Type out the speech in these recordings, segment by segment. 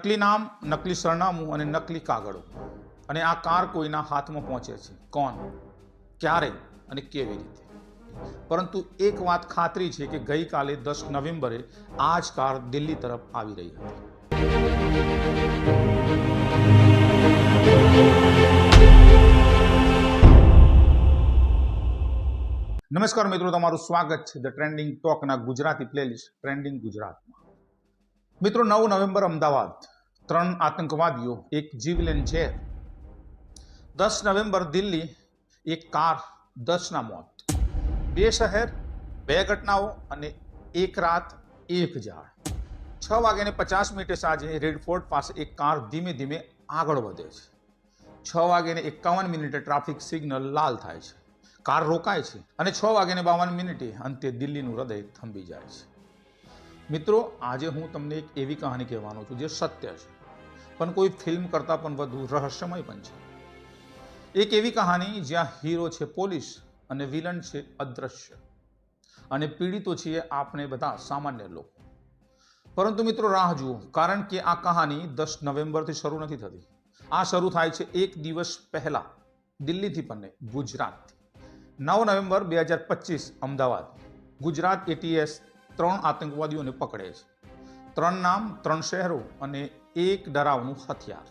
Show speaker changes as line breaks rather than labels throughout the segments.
નકલી નામ, નકલી સરનામું અને નકલી કાગળો. અને આ કાર કોઈના હાથમાં પહોંચે છે. કોણ? ક્યારે? અને કેવી રીતે? પરંતુ એક વાત ખાતરી છે કે ગઈકાલે દસ નવેમ્બરે આ જ કાર દિલ્હી તરફ આવી રહી હતી. નમસ્કાર મિત્રો, તમારું સ્વાગત છે ધ ટ્રેન્ડિંગ ટોકના ગુજરાતી પ્લેલિસ્ટ ટ્રેન્ડિંગ ગુજરાતમાં. મિત્રો, નવ નવેમ્બર અમદાવાદ. ત્રણ આતંકવાદીઓ, એક જીવલેન ઝેર. દસ નવેમ્બર દિલ્હી, એક કાર, દસના મોત. બે શહેર, બે ઘટનાઓ અને એક રાત, એક ઝાડ છ વાગ્યાને પચાસ મિનિટે સાંજે રેડ ફોર્ટ પાસે એક કાર ધીમે ધીમે આગળ વધે છે. છ વાગ્યાને એકાવન મિનિટે ટ્રાફિક સિગ્નલ લાલ થાય છે. કાર રોકાય છે અને છ વાગ્યાને બાવન મિનિટે અંતે દિલ્હીનું હૃદય થંભી જાય છે. મિત્રો, આજે હું તમને એક એવી કહાની કહેવાનો છું જે સત્ય છે. પણ કોઈ ફિલ્મ કરતાં પણ વધુ રહસ્યમય પણ છે. એક એવી કહાની જ્યાં હીરો છે પોલીસ અને વિલન છે અદ્રશ્ય. અને પીડિતો છીએ આપણે બધા સામાન્ય લોકો. પરંતુ મિત્રો, રાહ જુઓ. કારણ કે આ કહાની દસ નવેમ્બરથી શરૂ નથી થતી. આ શરૂ થાય છે એક દિવસ પહેલાં, દિલ્હીથી પણ નહીં, ગુજરાતથી. નવ નવેમ્બર બે હજાર પચીસ, અમદાવાદ. ગુજરાત એટીએસ ત્રણ આતંકવાદીઓને પકડે છે. ત્રણ નામ, ત્રણ શહેરો અને એક ડરાવનું હથિયાર.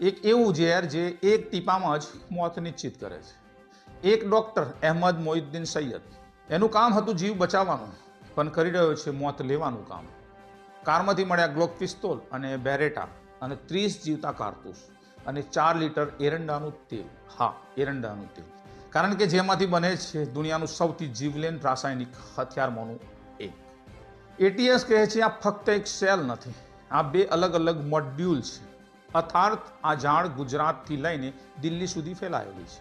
એક એવું ઝેર જે એક ટીપામાં જ મોત નિશ્ચિત કરે છે. એક ડૉક્ટર અહેમદ મોહિદ્દીન સૈયદ. એનું કામ હતું જીવ બચાવવાનું, પણ કરી રહ્યો છે મોત લેવાનું કામ. કારમાંથી મળ્યા ગ્લોક પિસ્તોલ અને બેરેટા અને ત્રીસ જીવતા કારતૂસ અને ચાર લીટર એરંડાનું તેલ. હા, એરંડાનું તેલ. કારણ કે જેમાંથી બને છે દુનિયાનું સૌથી જીવલેન રાસાયણિક હથિયારમાંનું એક એટીએસ કહે છે, આ ફક્ત એક સેલ નથી, આ બે અલગ અલગ મોડ્યુલ છે. અર્થાર્થ આ ઝાડ ગુજરાતથી લઈને દિલ્હી સુધી ફેલાયેલી છે.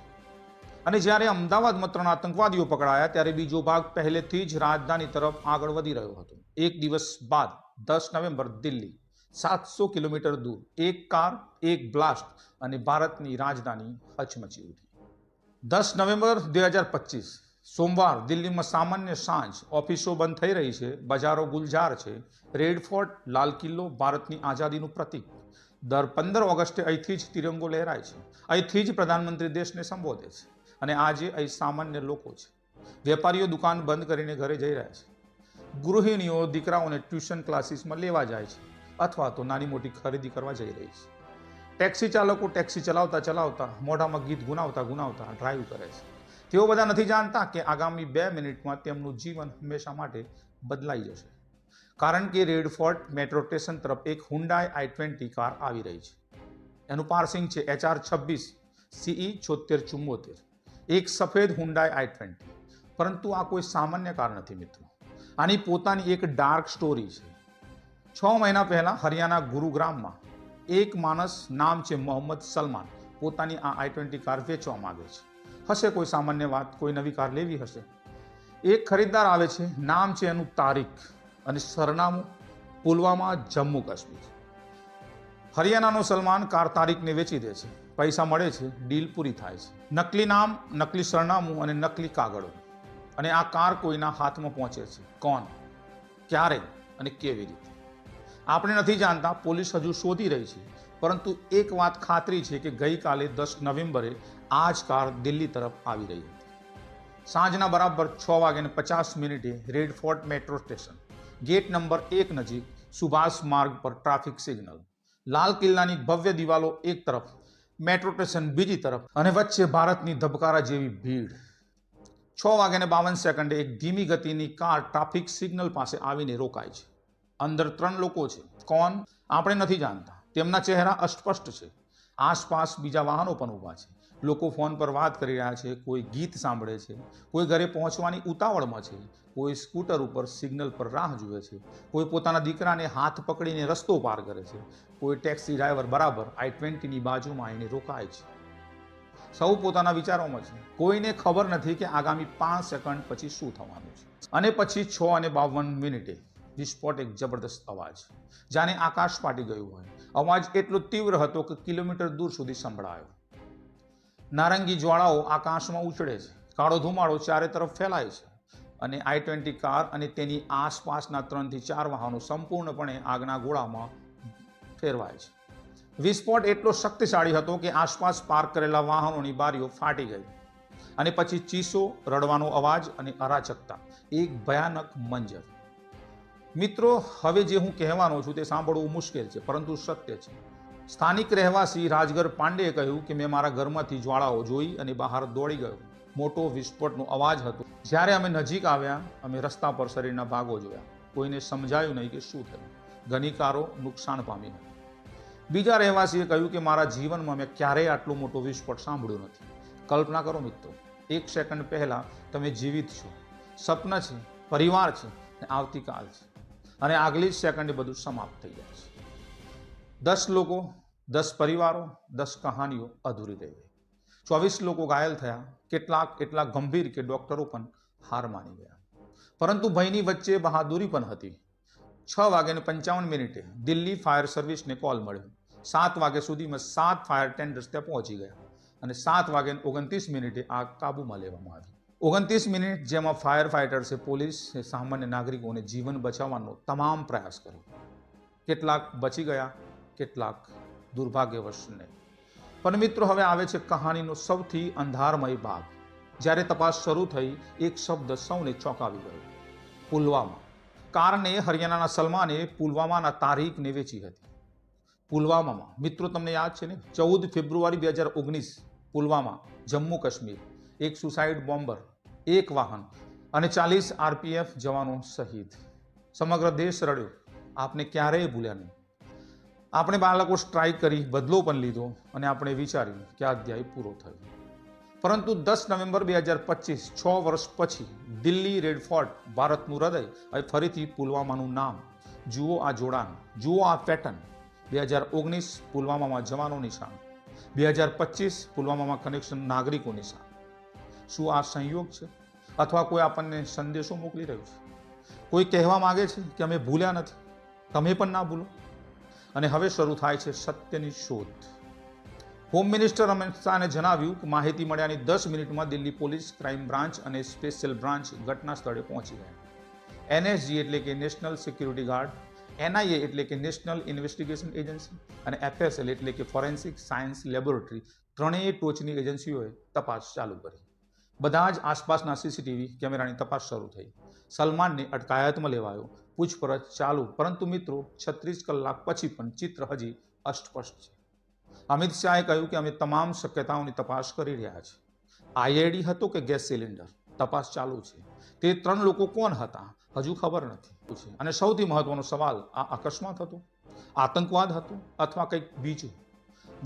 અને જ્યારે અમદાવાદમાં ત્રણ આતંકવાદીઓ પકડાયા, ત્યારે બીજો ભાગ પહેલેથી જ રાજધાની તરફ આગળ વધી રહ્યો હતો. એક દિવસ બાદ, દસ નવેમ્બર, દિલ્હી, સાતસો કિલોમીટર દૂર, એક કાર, એક બ્લાસ્ટ અને ભારતની રાજધાની હચમચી ઉઠી. દસ નવેમ્બર, બે હજાર પચીસ સોમવાર દિલ્હીમાં સામાન્ય સાંજ ઓફિસો બંધ થઈ રહી છે, બજારો ગુલઝાર છે. રેડ ફોર્ટ લાલ કિલ્લો ભારતની આઝાદીનું પ્રતીક. દર પંદર ઓગસ્ટે અહીંથી જ તિરંગો લહેરાય છે. અહીંથી જ પ્રધાનમંત્રી દેશને સંબોધે છે અને આજે અહીં સામાન્ય લોકો છે. વેપારીઓ દુકાન બંધ કરીને ઘરે જઈ રહ્યા છે. ગૃહિણીઓ દીકરાઓને ટ્યુશન ક્લાસીસમાં લેવા જાય છે અથવા તો નાની મોટી ખરીદી કરવા જઈ રહી છે. ટેક્સી ચાલકો ટેક્સી ચલાવતા ચલાવતા મોઢામાં ગીત ગુનાવતા ગુનાવતા ડ્રાઈવ કરે છે. તેઓ બધા નથી જાણતા કે આગામી બે મિનિટમાં તેમનું જીવન હંમેશા માટે બદલાઈ જશે. કારણ કે રેડ ફોર્ટ મેટ્રો સ્ટેશન તરફ એક હુન્ડાઈ આઈ ટ્વેન્ટી કાર આવી રહી છે. એનું પાર્સિંગ છે એચઆર છવ્વીસ, સીઈ છોતેર ચુમ્મોતેર એક સફેદ હુન્ડાઈ આઈ ટ્વેન્ટી. પરંતુ આ કોઈ સામાન્ય કાર નથી મિત્રો. આની પોતાની એક ડાર્ક સ્ટોરી છે. છ મહિના પહેલાં હરિયાણા ગુરુગ્રામમાં એક માણસ નામ છે મોહમ્મદ સલમાન પોતાની આ આઈ ટ્વેન્ટી કાર વેચવા માગે છે. હશે કોઈ સામાન્ય વાત, કોઈ નવી કાર લેવી હશે. એક ખરીદદાર આવે છે, નામ છે એનું તારીખ અને સરનામું પુલવામા જમ્મુ કાશ્મીર. હરિયાણાનો સલમાન કાર તારીખને વેચી દે છે, પૈસા મળે છે, ડીલ પૂરી થાય છે. નકલી નામ, નકલી સરનામું અને નકલી કાગળો. અને આ કાર કોઈના હાથમાં પહોંચે છે. કોણ? ક્યારે? અને કેવી રીતે? આપણે નથી જાણતા, પોલીસ હજુ શોધી રહી છે પરંતુ એક વાત ખાતરી છે કે ગઈકાલે દસ નવેમ્બરે આ જ કાર દિલ્હી તરફ આવી રહી હતી. સાંજના બરાબર છ વાગ્યાને પચાસ મિનિટે Red Fort metro station, gate number એક નજીક સુભાષ માર્ગ પર ટ્રાફિક સિગ્નલ, લાલ કિલ્લાની ભવ્ય દિવાલો એક તરફ, મેટ્રો સ્ટેશન બીજી તરફ અને વચ્ચે ભારતની ધબકારા જેવી ભીડ. છ વાગ્યાને બાવન સેકન્ડે એક ધીમી ગતિની કાર ટ્રાફિક સિગ્નલ પાસે આવીને રોકાય છે. અંદર ત્રણ લોકો છે. કોણ? આપણે નથી જાણતા. તેમના ચહેરા અસ્પષ્ટ છે. આસપાસ બીજા વાહનો પણ ઊભા છે. લોકો ફોન પર વાત કરી રહ્યા છે. કોઈ ગીત સાંભળે છે. કોઈ ઘરે પહોંચવાની ઉતાવળમાં છે. કોઈ સ્કૂટર ઉપર સિગ્નલ પર રાહ જુએ છે. કોઈ પોતાના દીકરાને હાથ પકડીને રસ્તો પાર કરે છે. કોઈ ટેક્સી ડ્રાઈવર બરાબર આઈ ટ્વેન્ટીની બાજુમાં એને રોકાય છે. સૌ પોતાના વિચારોમાં છે. કોઈને ખબર નથી કે આગામી પાંચ સેકન્ડ પછી શું થવાનું છે. અને પછી છ અને બાવન મિનિટે વિસ્ફોટ એક જબરદસ્ત અવાજ. જાણે આકાશ ફાટી ગયું હોય. અવાજ એટલો તીવ્ર હતો કે કિલોમીટર દૂર સુધી સંભળાયો. નારંગી જ્વાળાઓ આકાશમાં ઉછળે છે. કાળો ધુમાડો ચારે તરફ ફેલાય છે. અને આઈ ટ્વેન્ટી કાર અને તેની આસપાસના ત્રણથી ચાર વાહનો સંપૂર્ણપણે આગના ગોળામાં ફેરવાય છે. વિસ્ફોટ એટલો શક્તિશાળી હતો કે આસપાસ પાર્ક કરેલા વાહનોની બારીઓ ફાટી ગઈ. અને પછી ચીસો, રડવાનો અવાજ અને અરાચકતા એક ભયાનક મંજર. મિત્રો, હવે જે હું કહેવાનો છું તે સાંભળવું મુશ્કેલ છે, પરંતુ સત્ય છે. સ્થાનિક રહેવાસી રાજગર પાંડેએ કહ્યું કે, મેં મારા ઘરમાંથી જ્વાળાઓ જોઈ અને બહાર દોડી ગયો. મોટો વિસ્ફોટનો અવાજ હતો. જ્યારે અમે નજીક આવ્યા, અમે રસ્તા પર શરીરના ભાગો જોયા. કોઈને સમજાયું નહીં કે શું થયું. ઘણી કારો નુકસાન પામી બીજા રહેવાસીએ કહ્યું કે, મારા જીવનમાં મેં ક્યારેય આટલો મોટો વિસ્ફોટ સાંભળ્યો નથી. કલ્પના કરો મિત્રો, એક સેકન્ડ પહેલાં તમે જીવિત છો. સપન છે, પરિવાર છે આવતીકાલ છે. અને આગલી જ સેકન્ડે બધું સમાપ્ત થઈ જાય છે. દસ લોકો, દસ પરિવારો, દસ કહાનીઓ અધૂરી રહી ગઈ. ચોવીસ લોકો ઘાયલ થયા. કેટલાક એટલા ગંભીર કે ડૉક્ટરો પણ હાર માની ગયા. પરંતુ ભયની વચ્ચે બહાદુરી પણ હતી. છ વાગ્યાને પંચાવન મિનિટે દિલ્હી ફાયર સર્વિસને કોલ મળ્યો. સાત વાગ્યા સુધીમાં સાત ફાયર ટેન્ડર્સ ત્યાં પહોંચી ગયા. અને સાત વાગ્યાને ઓગણત્રીસ મિનિટે આગ કાબૂમાં લેવામાં આવી. ઓગણત્રીસ મિનિટ જેમાં ફાયર ફાઇટર્સે પોલીસ સામાન્ય નાગરિકોને જીવન બચાવવાનો તમામ પ્રયાસ કર્યો. કેટલાક બચી ગયા, કેટલાક દુર્ભાગ્યવશ નહીં પણ મિત્રો, હવે આવે છે કહાણીનો સૌથી અંધારમય ભાગ. જ્યારે તપાસ શરૂ થઈ, એક શબ્દ સૌને ચોંકાવી ગયો. પુલવામા. કારણે હરિયાણાના સલમાને પુલવામાના તારીખને વેચી હતી. પુલવામામાં, મિત્રો, તમને યાદ છે ને? ચૌદ ફેબ્રુઆરી બે હજાર ઓગણીસ, પુલવામા જમ્મુ કાશ્મીર એક સુસાઇડ બોમ્બર. એક વાહન અને ચાલીસ આરપીએફ જવાનો શહીદ સમગ્ર દેશ રડ્યો. આપને ક્યારેય ભૂલ્યા નહીં. આપણે બાળકો સ્ટ્રાઇક કરી બદલો પણ લીધો અને આપણે વિચાર્યું કે આ અધ્યાય પૂરો થયો. પરંતુ દસ નવેમ્બર બે હજાર પચીસ, છ વર્ષ પછી દિલ્હી રેડ ફોર્ટ ભારતનું હૃદય હવે ફરીથી પુલવામાનું નામ. જુઓ આ જોડાણ, જુઓ આ પેટર્ન બે હજાર ઓગણીસ પુલવામામાં જવાનો નિશાન. બે હજાર પચીસ પુલવામામાં કનેક્શન નાગરિકો નિશાન. શું આ સંયોગ છે? અથવા કોઈ આપણને સંદેશો મોકલી રહ્યું છે? કોઈ કહેવા માગે છે કે અમે ભૂલ્યા નથી? તમે પણ ના ભૂલો? અને હવે શરૂ થાય છે સત્યની શોધ. હોમ મિનિસ્ટર અમિત શાહને જણાવ્યું કે માહિતી મળ્યાની દસ મિનિટમાં દિલ્હી પોલીસ ક્રાઇમ બ્રાન્ચ અને સ્પેશિયલ બ્રાન્ચ ઘટના સ્થળે પહોંચી ગયા. એનએસજી એટલે કે નેશનલ સિક્યુરિટી ગાર્ડ એનઆઈએ એટલે કે નેશનલ ઇન્વેસ્ટિગેશન એજન્સી અને એફએસએલ એટલે કે ફોરેન્સિક સાયન્સ લેબોરેટરી ત્રણેય ટોચની એજન્સીઓએ તપાસ ચાલુ કરી. બધા જ આસપાસના સીસીટીવી કેમેરાની તપાસ શરૂ થઈ. સલમાનને અટકાયતમાં લેવાયો. પૂછપરછ ચાલુ. પરંતુ મિત્રો, છત્રીસ કલાક પછી પણ ચિત્ર હજી અસ્પષ્ટ છે. અમિત શાહે કહ્યું કે અમે તમામ શક્યતાઓની તપાસ કરી રહ્યા છીએ. આઈઆઈડી હતો કે ગેસ સિલિન્ડર? તપાસ ચાલુ છે. તે ત્રણ લોકો કોણ હતા? હજુ ખબર નથી. અને સૌથી મહત્વનો સવાલ, આ અકસ્માત હતો? આતંકવાદ હતો? અથવા કંઈક બીજું?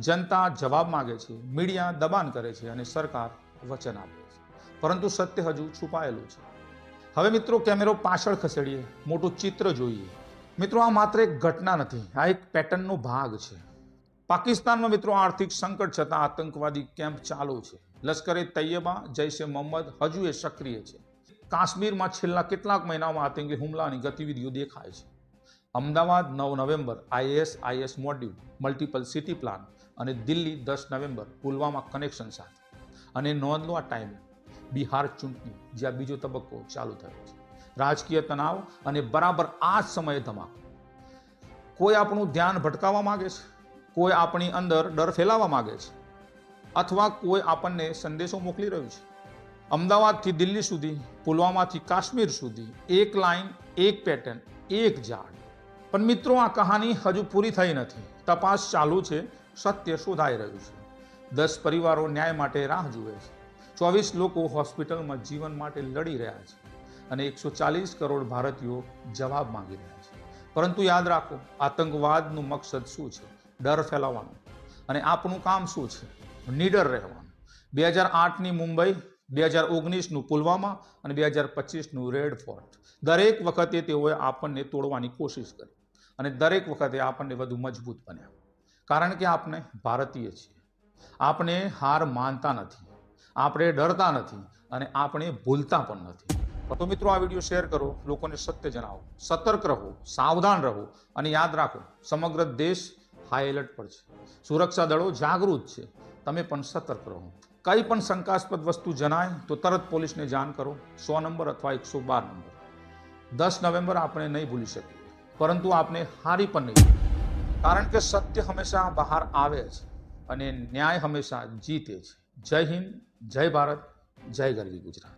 જનતા જવાબ માગે છે, મીડિયા દબાણ કરે છે અને સરકાર વચન આપે છે. પરંતુ સત્ય હજુ છુપાયેલું છે. હવે મિત્રો કેમેરો પાછળ ખસેડીએ, મોટું ચિત્ર જોઈએ. મિત્રો આ માત્ર એક ઘટના નથી, આ એક પેટર્નનો ભાગ છે. પાકિસ્તાનમાં મિત્રો આર્થિક સંકટ છતાં આતંકવાદી કેમ્પ ચાલુ છે. લશ્કરે તૈયબા, જૈશે મોહમ્મદ હજુ એ સક્રિય છે. કાશ્મીરમાં છેલ્લા કેટલાક મહિનામાં આતંકી હુમલાની ગતિવિધિઓ દેખાય છે. અમદાવાદ નવ November IS IS module, multiple city plan અને દિલ્હી દસ નવેમ્બર પુલવામા કનેક્શન સાથે. અને નોંધ લો આ ટાઈમે બિહાર ચૂંટણી જ્યાં બીજો તબક્કો ચાલુ થયો છે. રાજકીય તણાવ અને બરાબર આ જ સમયે ધમાકો. કોઈ આપણું ધ્યાન ભટકાવવા માગે છે? કોઈ આપણી અંદર ડર ફેલાવવા માગે છે? અથવા કોઈ આપણને સંદેશો મોકલી રહ્યું છે? અમદાવાદથી દિલ્હી સુધી, પુલવામાથી કાશ્મીર સુધી, એક લાઈન, એક પેટર્ન, એક ઝાડ. પણ મિત્રો, આ કહાની હજુ પૂરી થઈ નથી. તપાસ ચાલુ છે, સત્ય શોધાઈ રહ્યું છે. દસ પરિવારો ન્યાય માટે રાહ જુએ છે. ચોવીસ લોકો હોસ્પિટલમાં જીવન માટે લડી રહ્યા છે અને એકસો ચાલીસ કરોડ ભારતીયો જવાબ માંગી રહ્યા છે. પરંતુ યાદ રાખો, આતંકવાદનું મકસદ શું છે? ડર ફેલાવવાનું. અને આપણું કામ શું છે? નીડર રહેવાનું. બે હજાર આઠની મુંબઈ, બે હજાર ઓગણીસનું પુલવામા અને બે હજાર પચીસનું રેડ ફોર્ટ. દરેક વખતે તેઓએ આપણને તોડવાની કોશિશ કરી અને દરેક વખતે આપણને વધુ મજબૂત બન્યા. કારણ કે આપણે ભારતીય છીએ. આપણે હાર માનતા નથી. આપણે ડરતા નથી અને આપણે ભૂલતા પણ નથી. તો મિત્રો, આ વીડિયો શેર કરો, લોકોને સત્ય જણાવો, સતર્ક રહો, સાવધાન રહો અને યાદ રાખો, સમગ્ર દેશ હાઈ એલર્ટ પર છે. સુરક્ષા દળો જાગૃત છે. તમે પણ સતર્ક રહો. કંઈ પણ શંકાસ્પદ વસ્તુ જણાય, તો તરત પોલીસને જાણ કરો. સો નંબર અથવા એકસો બાર નંબર. દસ નવેમ્બર આપણે નહીં ભૂલી શકીએ. પરંતુ આપણે હારી પણ નહીં કારણ કે સત્ય હંમેશા બહાર આવે છે અને ન્યાય હંમેશા જીતે છે જય હિન્દ જય ભારત જય ગરવી ગુજરાત.